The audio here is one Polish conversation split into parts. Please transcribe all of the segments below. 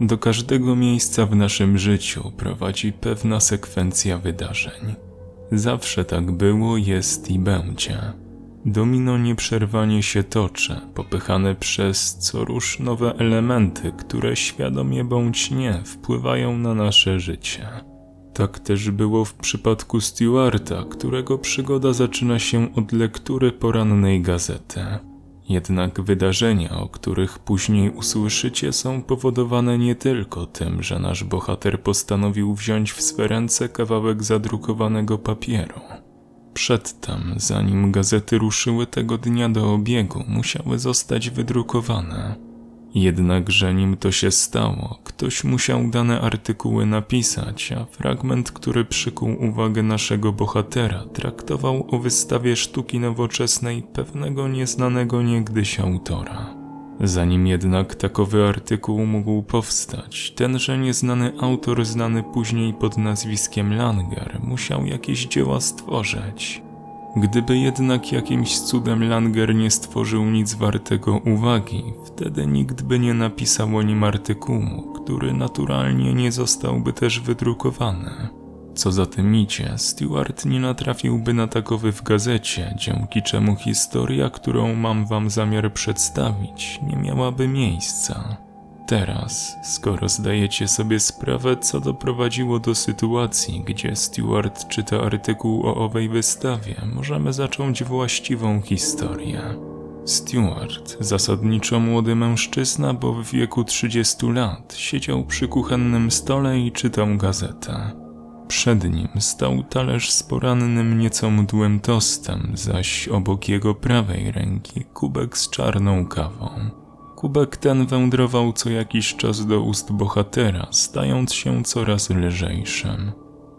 Do każdego miejsca w naszym życiu prowadzi pewna sekwencja wydarzeń. Zawsze tak było, jest i będzie. Domino nieprzerwanie się toczy, popychane przez co rusz nowe elementy, które świadomie bądź nie wpływają na nasze życie. Tak też było w przypadku Stewarta, którego przygoda zaczyna się od lektury porannej gazety. Jednak wydarzenia, o których później usłyszycie, są powodowane nie tylko tym, że nasz bohater postanowił wziąć w swe ręce kawałek zadrukowanego papieru. Przedtem, zanim gazety ruszyły tego dnia do obiegu, musiały zostać wydrukowane. Jednakże nim to się stało, ktoś musiał dane artykuły napisać, a fragment, który przykuł uwagę naszego bohatera, traktował o wystawie sztuki nowoczesnej pewnego nieznanego niegdyś autora. Zanim jednak takowy artykuł mógł powstać, tenże nieznany autor, znany później pod nazwiskiem Langer, musiał jakieś dzieła stworzyć. Gdyby jednak jakimś cudem Langer nie stworzył nic wartego uwagi, wtedy nikt by nie napisał o nim artykułu, który naturalnie nie zostałby też wydrukowany. Co za tym idzie, Stewart nie natrafiłby na takowy w gazecie, dzięki czemu historia, którą mam wam zamiar przedstawić, nie miałaby miejsca. Teraz, skoro zdajecie sobie sprawę, co doprowadziło do sytuacji, gdzie Stewart czyta artykuł o owej wystawie, możemy zacząć właściwą historię. Stewart, zasadniczo młody mężczyzna, bo w wieku 30 lat, siedział przy kuchennym stole i czytał gazetę. Przed nim stał talerz z porannym nieco mdłym tostem, zaś obok jego prawej ręki kubek z czarną kawą. Kubek ten wędrował co jakiś czas do ust bohatera, stając się coraz lżejszym.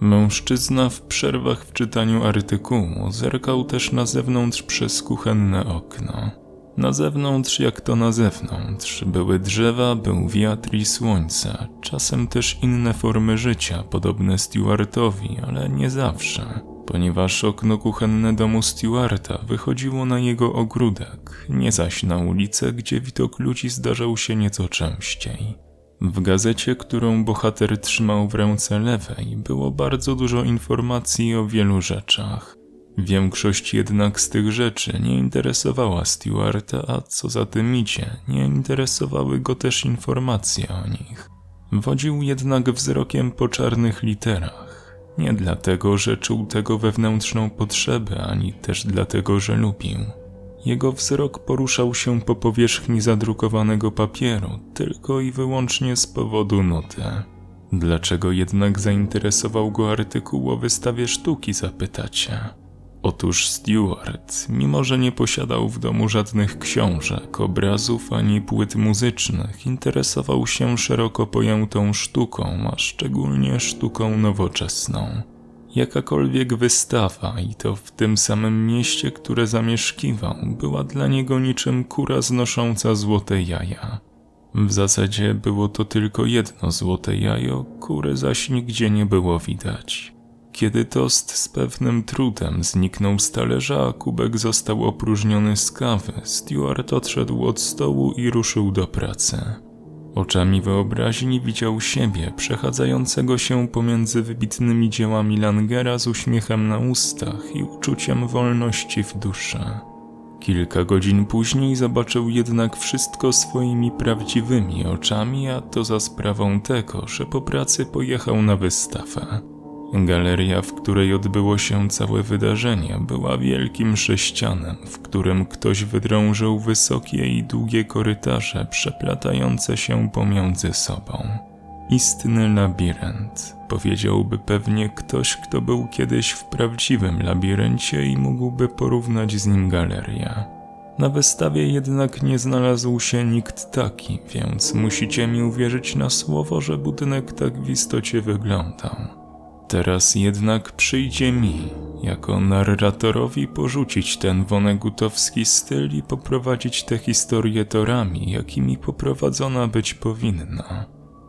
Mężczyzna w przerwach w czytaniu artykułu zerkał też na zewnątrz przez kuchenne okno. Na zewnątrz, jak to na zewnątrz, były drzewa, był wiatr i słońce, czasem też inne formy życia, podobne Stewartowi, ale nie zawsze, ponieważ okno kuchenne domu Stewarta wychodziło na jego ogródek, nie zaś na ulicę, gdzie widok ludzi zdarzał się nieco częściej. W gazecie, którą bohater trzymał w ręce lewej, było bardzo dużo informacji o wielu rzeczach. Większość jednak z tych rzeczy nie interesowała Stewarta, a co za tym idzie, nie interesowały go też informacje o nich. Wodził jednak wzrokiem po czarnych literach. Nie dlatego, że czuł tego wewnętrzną potrzebę, ani też dlatego, że lubił. Jego wzrok poruszał się po powierzchni zadrukowanego papieru tylko i wyłącznie z powodu nuty. Dlaczego jednak zainteresował go artykuł o wystawie sztuki, zapytacie? Otóż Stewart, mimo że nie posiadał w domu żadnych książek, obrazów ani płyt muzycznych, interesował się szeroko pojętą sztuką, a szczególnie sztuką nowoczesną. Jakakolwiek wystawa, i to w tym samym mieście, które zamieszkiwał, była dla niego niczym kura znosząca złote jaja. W zasadzie było to tylko jedno złote jajo, kury zaś nigdzie nie było widać. Kiedy tost z pewnym trudem zniknął z talerza, a kubek został opróżniony z kawy, Stuart odszedł od stołu i ruszył do pracy. Oczami wyobraźni widział siebie przechadzającego się pomiędzy wybitnymi dziełami Langera z uśmiechem na ustach i uczuciem wolności w duszy. Kilka godzin później zobaczył jednak wszystko swoimi prawdziwymi oczami, a to za sprawą tego, że po pracy pojechał na wystawę. Galeria, w której odbyło się całe wydarzenie, była wielkim sześcianem, w którym ktoś wydrążył wysokie i długie korytarze przeplatające się pomiędzy sobą. Istny labirynt, powiedziałby pewnie ktoś, kto był kiedyś w prawdziwym labiryncie i mógłby porównać z nim galerię. Na wystawie jednak nie znalazł się nikt taki, więc musicie mi uwierzyć na słowo, że budynek tak w istocie wyglądał. Teraz jednak przyjdzie mi, jako narratorowi, porzucić ten wonegutowski styl i poprowadzić tę historię torami, jakimi poprowadzona być powinna.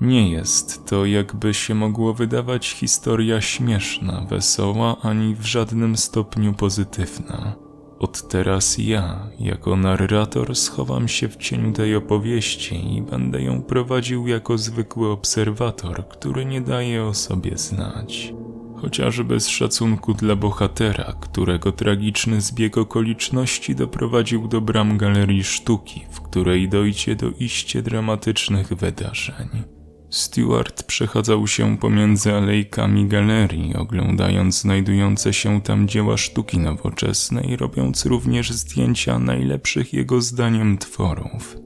Nie jest to, jakby się mogło wydawać, historia śmieszna, wesoła, ani w żadnym stopniu pozytywna. Od teraz ja, jako narrator, schowam się w cieniu tej opowieści i będę ją prowadził jako zwykły obserwator, który nie daje o sobie znać. Chociażby z szacunku dla bohatera, którego tragiczny zbieg okoliczności doprowadził do bram galerii sztuki, w której dojdzie do iście dramatycznych wydarzeń. Stewart przechadzał się pomiędzy alejkami galerii, oglądając znajdujące się tam dzieła sztuki nowoczesnej, robiąc również zdjęcia najlepszych jego zdaniem tworów.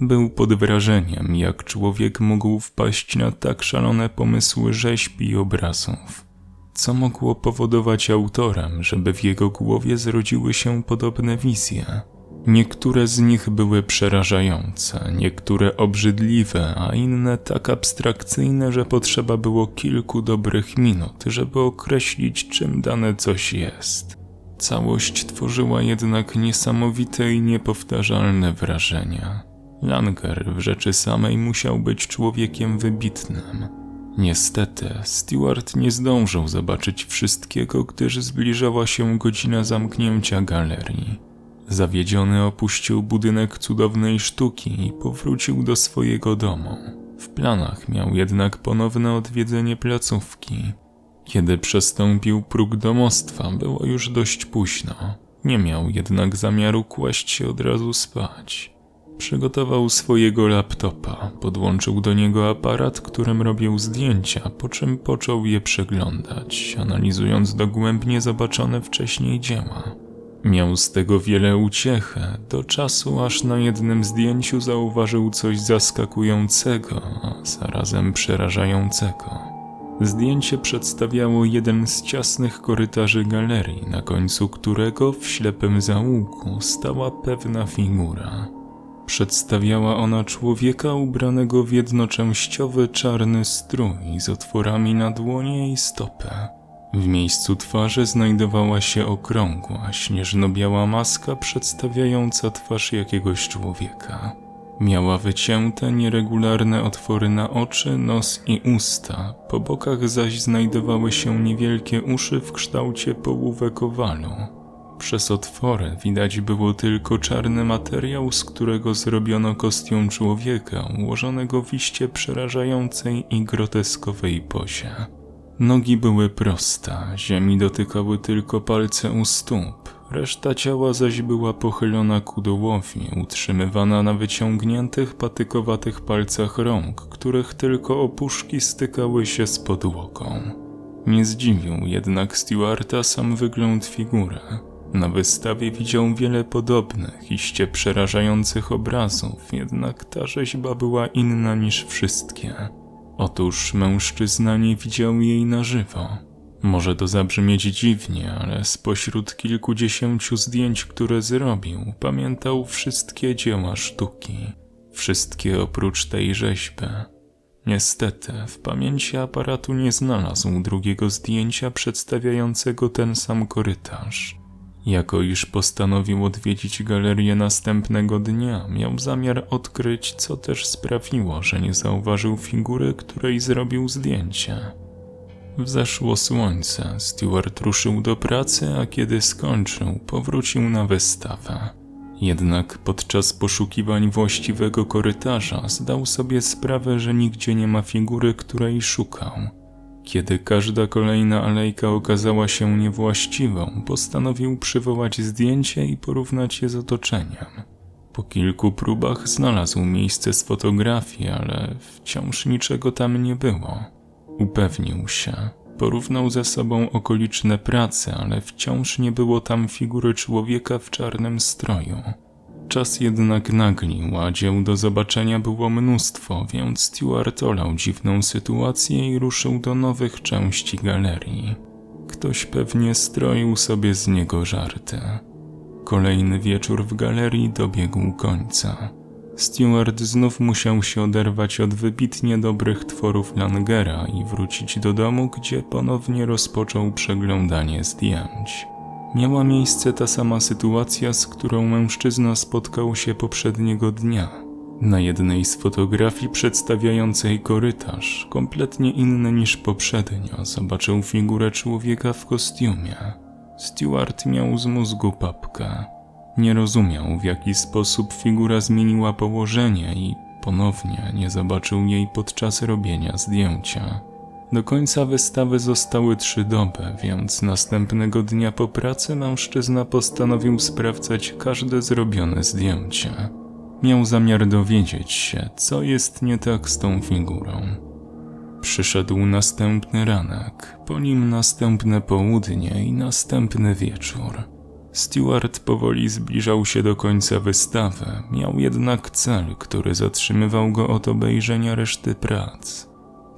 Był pod wrażeniem, jak człowiek mógł wpaść na tak szalone pomysły rzeźb i obrazów. Co mogło powodować autorem, żeby w jego głowie zrodziły się podobne wizje? Niektóre z nich były przerażające, niektóre obrzydliwe, a inne tak abstrakcyjne, że potrzeba było kilku dobrych minut, żeby określić, czym dane coś jest. Całość tworzyła jednak niesamowite i niepowtarzalne wrażenia. Langer w rzeczy samej musiał być człowiekiem wybitnym. Niestety, Stewart nie zdążył zobaczyć wszystkiego, gdyż zbliżała się godzina zamknięcia galerii. Zawiedziony opuścił budynek cudownej sztuki i powrócił do swojego domu. W planach miał jednak ponowne odwiedzenie placówki. Kiedy przestąpił próg domostwa, było już dość późno. Nie miał jednak zamiaru kłaść się od razu spać. Przygotował swojego laptopa, podłączył do niego aparat, którym robił zdjęcia, po czym począł je przeglądać, analizując dogłębnie zobaczone wcześniej dzieła. Miał z tego wiele uciechy, do czasu aż na jednym zdjęciu zauważył coś zaskakującego, a zarazem przerażającego. Zdjęcie przedstawiało jeden z ciasnych korytarzy galerii, na końcu którego w ślepym zaułku stała pewna figura. Przedstawiała ona człowieka ubranego w jednoczęściowy czarny strój z otworami na dłonie i stopę. W miejscu twarzy znajdowała się okrągła, śnieżno-biała maska przedstawiająca twarz jakiegoś człowieka. Miała wycięte, nieregularne otwory na oczy, nos i usta, po bokach zaś znajdowały się niewielkie uszy w kształcie połówek owalu. Przez otwory widać było tylko czarny materiał, z którego zrobiono kostium człowieka, ułożonego w iście przerażającej i groteskowej pozie. Nogi były proste, ziemi dotykały tylko palce u stóp, reszta ciała zaś była pochylona ku dołowi, utrzymywana na wyciągniętych, patykowatych palcach rąk, których tylko opuszki stykały się z podłogą. Nie zdziwił jednak Stewarta sam wygląd figury. Na wystawie widział wiele podobnych, iście przerażających obrazów, jednak ta rzeźba była inna niż wszystkie. Otóż mężczyzna nie widział jej na żywo. Może to zabrzmieć dziwnie, ale spośród kilkudziesięciu zdjęć, które zrobił, pamiętał wszystkie dzieła sztuki. Wszystkie oprócz tej rzeźby. Niestety, w pamięci aparatu nie znalazł drugiego zdjęcia przedstawiającego ten sam korytarz. Jako iż postanowił odwiedzić galerię następnego dnia, miał zamiar odkryć, co też sprawiło, że nie zauważył figury, której zrobił zdjęcie. Wzeszło słońce, Stewart ruszył do pracy, a kiedy skończył, powrócił na wystawę. Jednak podczas poszukiwań właściwego korytarza zdał sobie sprawę, że nigdzie nie ma figury, której szukał. Kiedy każda kolejna alejka okazała się niewłaściwą, postanowił przywołać zdjęcie i porównać je z otoczeniem. Po kilku próbach znalazł miejsce z fotografii, ale wciąż niczego tam nie było. Upewnił się. Porównał ze sobą okoliczne prace, ale wciąż nie było tam figury człowieka w czarnym stroju. Czas jednak naglił, a dzieł do zobaczenia było mnóstwo, więc Stuart olał dziwną sytuację i ruszył do nowych części galerii. Ktoś pewnie stroił sobie z niego żarty. Kolejny wieczór w galerii dobiegł końca. Stewart znów musiał się oderwać od wybitnie dobrych tworów Langera i wrócić do domu, gdzie ponownie rozpoczął przeglądanie zdjęć. Miała miejsce ta sama sytuacja, z którą mężczyzna spotkał się poprzedniego dnia. Na jednej z fotografii przedstawiającej korytarz, kompletnie inny niż poprzednio, zobaczył figurę człowieka w kostiumie. Stewart miał z mózgu papkę. Nie rozumiał, w jaki sposób figura zmieniła położenie i ponownie nie zobaczył jej podczas robienia zdjęcia. Do końca wystawy zostały trzy doby, więc następnego dnia po pracy mężczyzna postanowił sprawdzać każde zrobione zdjęcie. Miał zamiar dowiedzieć się, co jest nie tak z tą figurą. Przyszedł następny ranek, po nim następne południe i następny wieczór. Stewart powoli zbliżał się do końca wystawy, miał jednak cel, który zatrzymywał go od obejrzenia reszty prac.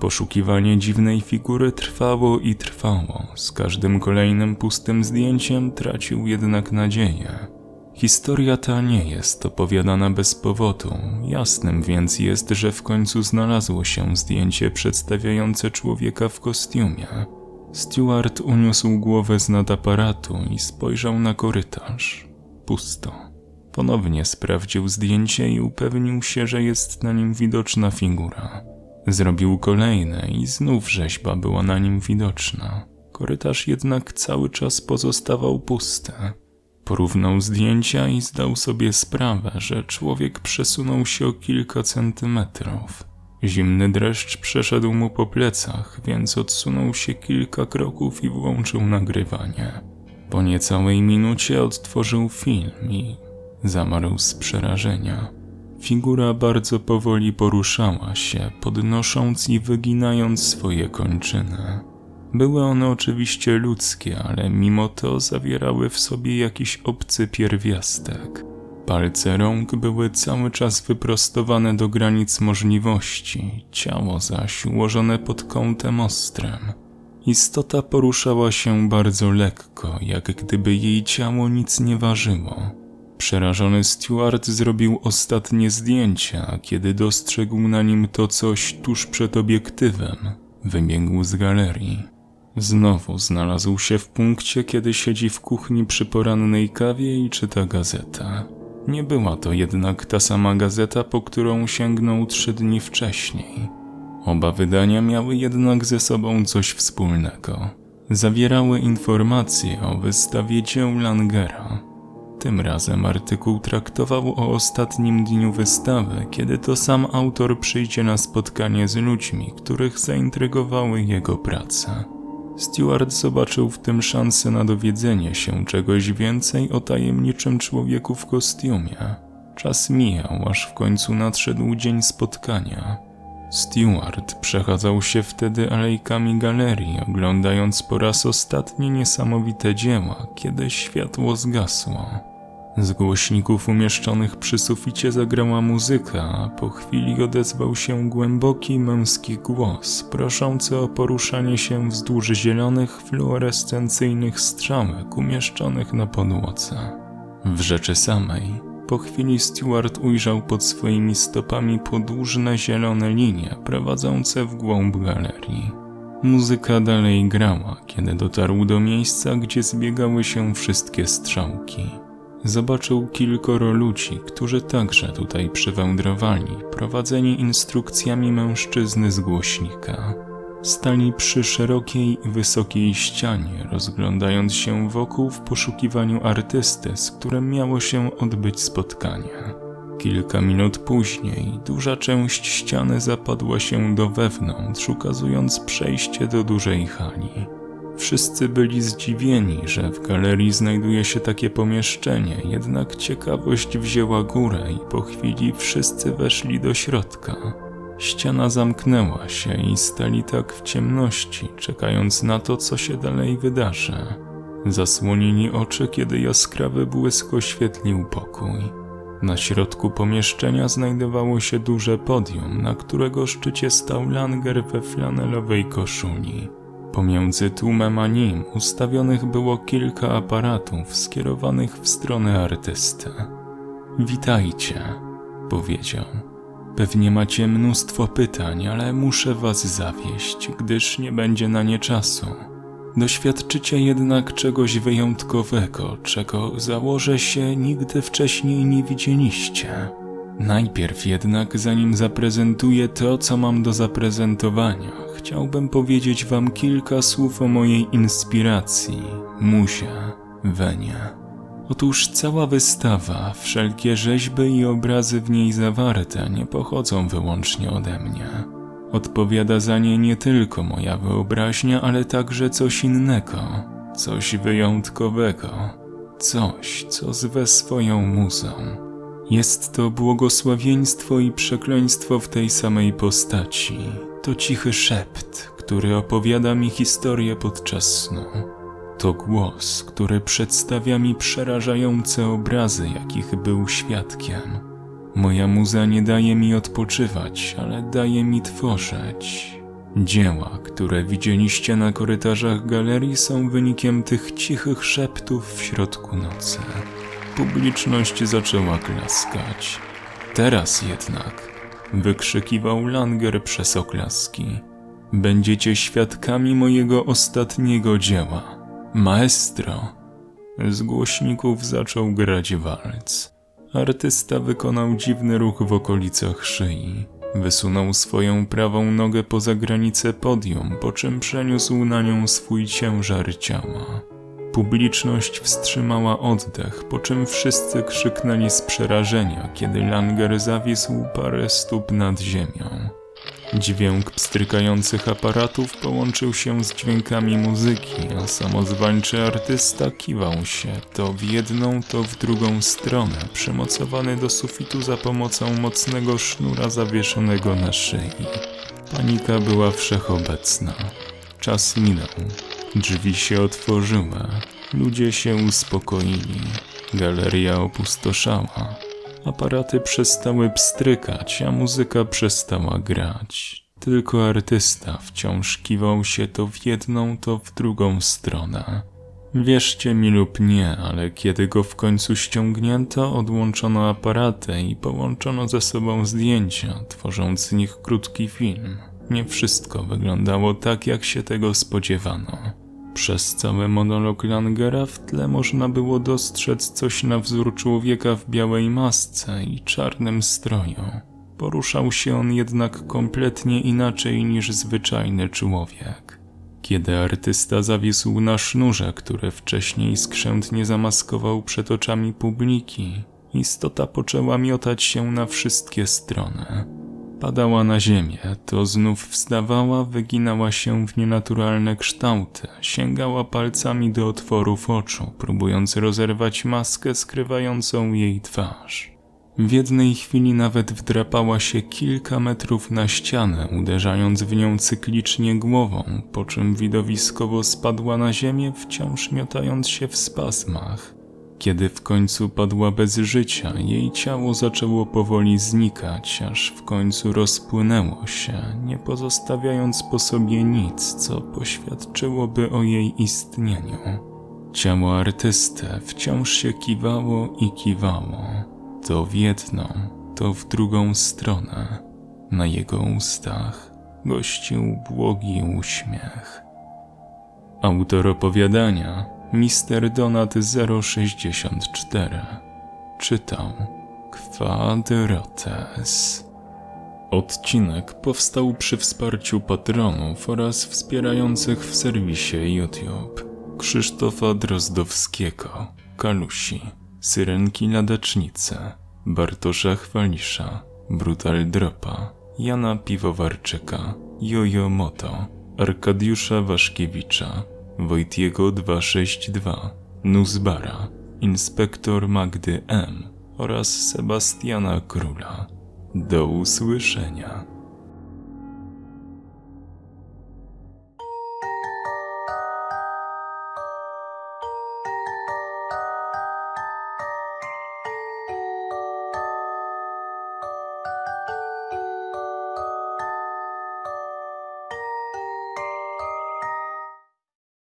Poszukiwanie dziwnej figury trwało i trwało. Z każdym kolejnym pustym zdjęciem tracił jednak nadzieję. Historia ta nie jest opowiadana bez powodu. Jasnym więc jest, że w końcu znalazło się zdjęcie przedstawiające człowieka w kostiumie. Stewart uniósł głowę z aparatu i spojrzał na korytarz. Pusto. Ponownie sprawdził zdjęcie i upewnił się, że jest na nim widoczna figura. Zrobił kolejne i znów rzeźba była na nim widoczna. Korytarz jednak cały czas pozostawał pusty. Porównał zdjęcia i zdał sobie sprawę, że człowiek przesunął się o kilka centymetrów. Zimny dreszcz przeszedł mu po plecach, więc odsunął się kilka kroków i włączył nagrywanie. Po niecałej minucie odtworzył film i zamarł z przerażenia. Figura bardzo powoli poruszała się, podnosząc i wyginając swoje kończyny. Były one oczywiście ludzkie, ale mimo to zawierały w sobie jakiś obcy pierwiastek. Palce rąk były cały czas wyprostowane do granic możliwości, ciało zaś ułożone pod kątem ostrym. Istota poruszała się bardzo lekko, jak gdyby jej ciało nic nie ważyło. Przerażony Stewart zrobił ostatnie zdjęcia, kiedy dostrzegł na nim to coś tuż przed obiektywem, wybiegł z galerii. Znowu znalazł się w punkcie, kiedy siedzi w kuchni przy porannej kawie i czyta gazetę. Nie była to jednak ta sama gazeta, po którą sięgnął trzy dni wcześniej. Oba wydania miały jednak ze sobą coś wspólnego. Zawierały informacje o wystawie dzieł Langera. Tym razem artykuł traktował o ostatnim dniu wystawy, kiedy to sam autor przyjdzie na spotkanie z ludźmi, których zaintrygowały jego prace. Stewart zobaczył w tym szansę na dowiedzenie się czegoś więcej o tajemniczym człowieku w kostiumie. Czas mijał, aż w końcu nadszedł dzień spotkania. Stewart przechadzał się wtedy alejkami galerii, oglądając po raz ostatni niesamowite dzieła, kiedy światło zgasło. Z głośników umieszczonych przy suficie zagrała muzyka, a po chwili odezwał się głęboki męski głos, proszący o poruszanie się wzdłuż zielonych, fluorescencyjnych strzałek umieszczonych na podłodze. W rzeczy samej, po chwili Stewart ujrzał pod swoimi stopami podłużne zielone linie prowadzące w głąb galerii. Muzyka dalej grała, kiedy dotarł do miejsca, gdzie zbiegały się wszystkie strzałki zobaczył kilkoro ludzi, którzy także tutaj przywędrowali, prowadzeni instrukcjami mężczyzny z głośnika. Stali przy szerokiej, wysokiej ścianie, rozglądając się wokół w poszukiwaniu artysty, z którym miało się odbyć spotkanie. Kilka minut później duża część ściany zapadła się do wewnątrz, ukazując przejście do dużej hali. Wszyscy byli zdziwieni, że w galerii znajduje się takie pomieszczenie, jednak ciekawość wzięła górę i po chwili wszyscy weszli do środka. Ściana zamknęła się i stali tak w ciemności, czekając na to, co się dalej wydarzy. Zasłonili oczy, kiedy jaskrawy błysk oświetlił pokój. Na środku pomieszczenia znajdowało się duże podium, na którego szczycie stał Langer we flanelowej koszuli. Pomiędzy tłumem a nim ustawionych było kilka aparatów skierowanych w stronę artysty. Witajcie, powiedział. Pewnie macie mnóstwo pytań, ale muszę was zawieść, gdyż nie będzie na nie czasu. Doświadczycie jednak czegoś wyjątkowego, czego założę się nigdy wcześniej nie widzieliście. Najpierw jednak, zanim zaprezentuję to, co mam do zaprezentowania, chciałbym powiedzieć Wam kilka słów o mojej inspiracji, muzie, wenie. Otóż cała wystawa, wszelkie rzeźby i obrazy w niej zawarte nie pochodzą wyłącznie ode mnie. Odpowiada za nie nie tylko moja wyobraźnia, ale także coś innego, coś wyjątkowego, coś, co zwę swoją muzą. Jest to błogosławieństwo i przekleństwo w tej samej postaci. To cichy szept, który opowiada mi historię podczas snu. To głos, który przedstawia mi przerażające obrazy, jakich był świadkiem. Moja muza nie daje mi odpoczywać, ale daje mi tworzyć. Dzieła, które widzieliście na korytarzach galerii, są wynikiem tych cichych szeptów w środku nocy. Publiczność zaczęła klaskać. Teraz jednak wykrzykiwał Langer przez oklaski. Będziecie świadkami mojego ostatniego dzieła. Maestro! Z głośników zaczął grać walc. Artysta wykonał dziwny ruch w okolicach szyi. Wysunął swoją prawą nogę poza granicę podium, po czym przeniósł na nią swój ciężar ciała. Publiczność wstrzymała oddech, po czym wszyscy krzyknęli z przerażenia, kiedy Langer zawisł parę stóp nad ziemią. Dźwięk pstrykających aparatów połączył się z dźwiękami muzyki, a samozwańczy artysta kiwał się to w jedną, to w drugą stronę, przymocowany do sufitu za pomocą mocnego sznura zawieszonego na szyi. Panika była wszechobecna. Czas minął. Drzwi się otworzyły. Ludzie się uspokoili. Galeria opustoszała. Aparaty przestały pstrykać, a muzyka przestała grać. Tylko artysta wciąż kiwał się to w jedną, to w drugą stronę. Wierzcie mi lub nie, ale kiedy go w końcu ściągnięto, odłączono aparaty i połączono ze sobą zdjęcia, tworząc z nich krótki film. Nie wszystko wyglądało tak, jak się tego spodziewano. Przez cały monolog Langera w tle można było dostrzec coś na wzór człowieka w białej masce i czarnym stroju. Poruszał się on jednak kompletnie inaczej niż zwyczajny człowiek. Kiedy artysta zawisł na sznurze, który wcześniej skrzętnie zamaskował przed oczami publiki, istota poczęła miotać się na wszystkie strony. Padała na ziemię, to znów wstawała, wyginała się w nienaturalne kształty, sięgała palcami do otworów oczu, próbując rozerwać maskę skrywającą jej twarz. W jednej chwili nawet wdrapała się kilka metrów na ścianę, uderzając w nią cyklicznie głową, po czym widowiskowo spadła na ziemię, wciąż miotając się w spazmach. Kiedy w końcu padła bez życia, jej ciało zaczęło powoli znikać, aż w końcu rozpłynęło się, nie pozostawiając po sobie nic, co poświadczyłoby o jej istnieniu. Ciało artysty wciąż się kiwało i kiwało, to w jedną, to w drugą stronę. Na jego ustach gościł błogi uśmiech. Autor opowiadania Mister Donat 064 czytał Quadrotes. Odcinek powstał przy wsparciu patronów oraz wspierających w serwisie YouTube Krzysztofa Drozdowskiego, Kalusi, Syrenki Ladacznice, Bartosza Chwalisza, Brutal Dropa, Jana Piwowarczyka, Jojo Moto, Arkadiusza Waszkiewicza, Wojtiego 262, Nuzbara, inspektor Magdy M oraz Sebastiana Króla. Do usłyszenia.